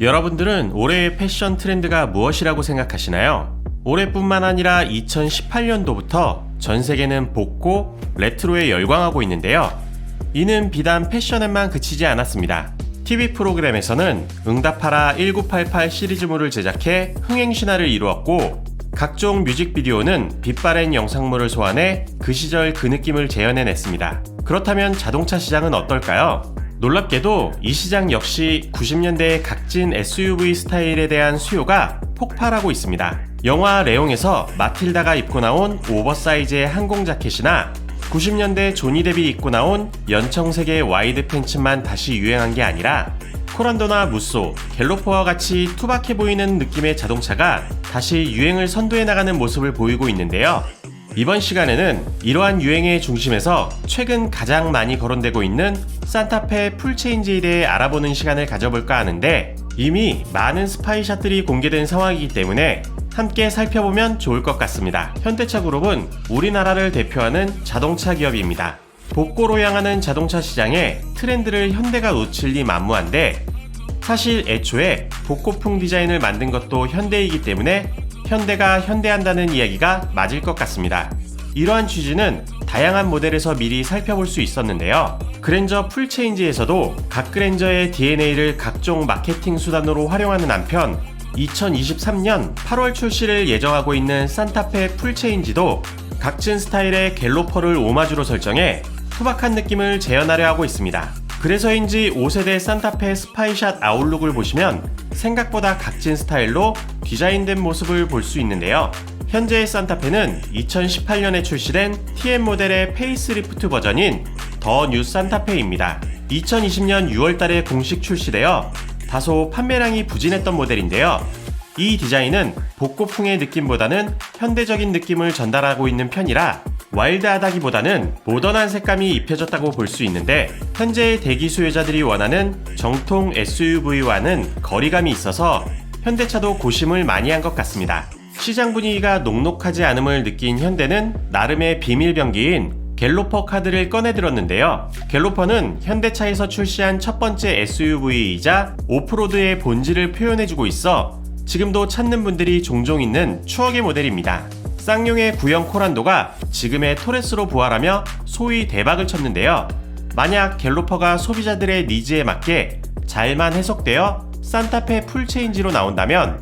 여러분들은 올해의 패션 트렌드가 무엇이라고 생각하시나요? 올해뿐만 아니라 2018년도부터 전 세계는 복고, 레트로에 열광하고 있는데요. 이는 비단 패션에만 그치지 않았습니다. TV 프로그램에서는 응답하라 1988 시리즈물을 제작해 흥행 신화를 이루었고, 각종 뮤직비디오는 빛바랜 영상물을 소환해 그 시절 그 느낌을 재현해냈습니다. 그렇다면 자동차 시장은 어떨까요? 놀랍게도 이 시장 역시 90년대의 각진 SUV 스타일에 대한 수요가 폭발하고 있습니다. 영화 레옹에서 마틸다가 입고 나온 오버사이즈의 항공 자켓이나 90년대 조니 뎁이 입고 나온 연청색의 와이드 팬츠만 다시 유행한 게 아니라 코란도나 무쏘, 갤로퍼와 같이 투박해 보이는 느낌의 자동차가 다시 유행을 선도해 나가는 모습을 보이고 있는데요. 이번 시간에는 이러한 유행의 중심에서 최근 가장 많이 거론되고 있는 산타페 풀체인지에 대해 알아보는 시간을 가져볼까 하는데 이미 많은 스파이샷들이 공개된 상황이기 때문에 함께 살펴보면 좋을 것 같습니다. 현대차 그룹은 우리나라를 대표하는 자동차 기업입니다. 복고로 향하는 자동차 시장에 트렌드를 현대가 놓칠 리 만무한데 사실 애초에 복고풍 디자인을 만든 것도 현대이기 때문에 현대가 현대한다는 이야기가 맞을 것 같습니다. 이러한 취지는 다양한 모델에서 미리 살펴볼 수 있었는데요. 그랜저 풀체인지에서도 각 그랜저의 DNA를 각종 마케팅 수단으로 활용하는 한편 2023년 8월 출시를 예정하고 있는 산타페 풀체인지도 각진 스타일의 갤로퍼를 오마주로 설정해 투박한 느낌을 재현하려 하고 있습니다. 그래서인지 5세대 산타페 스파이샷 아웃룩을 보시면 생각보다 각진 스타일로 디자인된 모습을 볼 수 있는데요. 현재의 산타페는 2018년에 출시된 TM 모델의 페이스리프트 버전인 더 뉴 산타페입니다. 2020년 6월달에 공식 출시되어 다소 판매량이 부진했던 모델인데요. 이 디자인은 복고풍의 느낌보다는 현대적인 느낌을 전달하고 있는 편이라 와일드하다기보다는 모던한 색감이 입혀졌다고 볼 수 있는데 현재의 대기 수요자들이 원하는 정통 SUV와는 거리감이 있어서 현대차도 고심을 많이 한 것 같습니다. 시장 분위기가 녹록하지 않음을 느낀 현대는 나름의 비밀병기인 갤로퍼 카드를 꺼내들었는데요. 갤로퍼는 현대차에서 출시한 첫 번째 SUV이자 오프로드의 본질을 표현해주고 있어 지금도 찾는 분들이 종종 있는 추억의 모델입니다. 쌍용의 구형 코란도가 지금의 토레스로 부활하며 소위 대박을 쳤는데요. 만약 갤로퍼가 소비자들의 니즈에 맞게 잘만 해석되어 산타페 풀체인지로 나온다면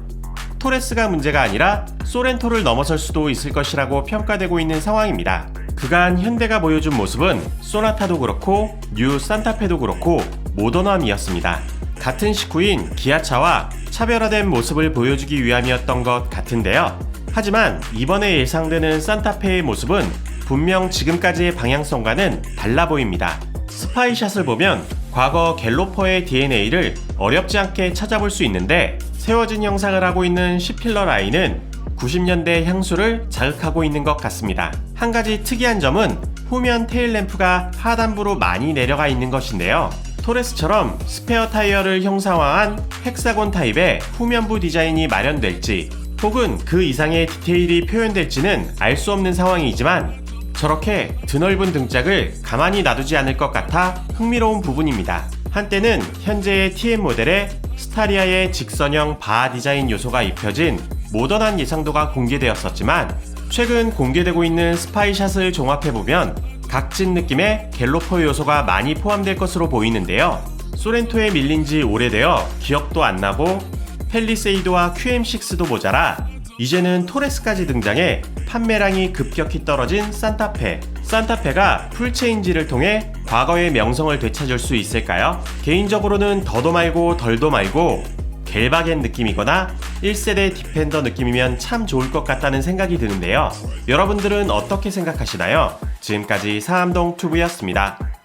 토레스가 문제가 아니라 소렌토를 넘어설 수도 있을 것이라고 평가되고 있는 상황입니다. 그간 현대가 보여준 모습은 소나타도 그렇고 뉴 산타페도 그렇고 모던함이었습니다. 같은 식구인 기아차와 차별화된 모습을 보여주기 위함이었던 것 같은데요. 하지만 이번에 예상되는 산타페의 모습은 분명 지금까지의 방향성과는 달라 보입니다. 스파이샷을 보면 과거 갤로퍼의 DNA를 어렵지 않게 찾아볼 수 있는데 세워진 형상을 하고 있는 C필러 라인은 90년대 향수를 자극하고 있는 것 같습니다. 한 가지 특이한 점은 후면 테일램프가 하단부로 많이 내려가 있는 것인데요. 토레스처럼 스페어 타이어를 형상화한 헥사곤 타입의 후면부 디자인이 마련될지 혹은 그 이상의 디테일이 표현될지는 알 수 없는 상황이지만 저렇게 드넓은 등짝을 가만히 놔두지 않을 것 같아 흥미로운 부분입니다. 한때는 현재의 TM 모델에 스타리아의 직선형 바 디자인 요소가 입혀진 모던한 예상도가 공개되었었지만 최근 공개되고 있는 스파이샷을 종합해보면 각진 느낌의 갤로퍼 요소가 많이 포함될 것으로 보이는데요. 소렌토에 밀린 지 오래되어 기억도 안 나고 펠리세이드와 QM6도 모자라 이제는 토레스까지 등장해 판매량이 급격히 떨어진 산타페. 산타페가 풀체인지를 통해 과거의 명성을 되찾을 수 있을까요? 개인적으로는 더도 말고 덜도 말고 갤바겐 느낌이거나 1세대 디펜더 느낌이면 참 좋을 것 같다는 생각이 드는데요. 여러분들은 어떻게 생각하시나요? 지금까지 사암동 튜브였습니다.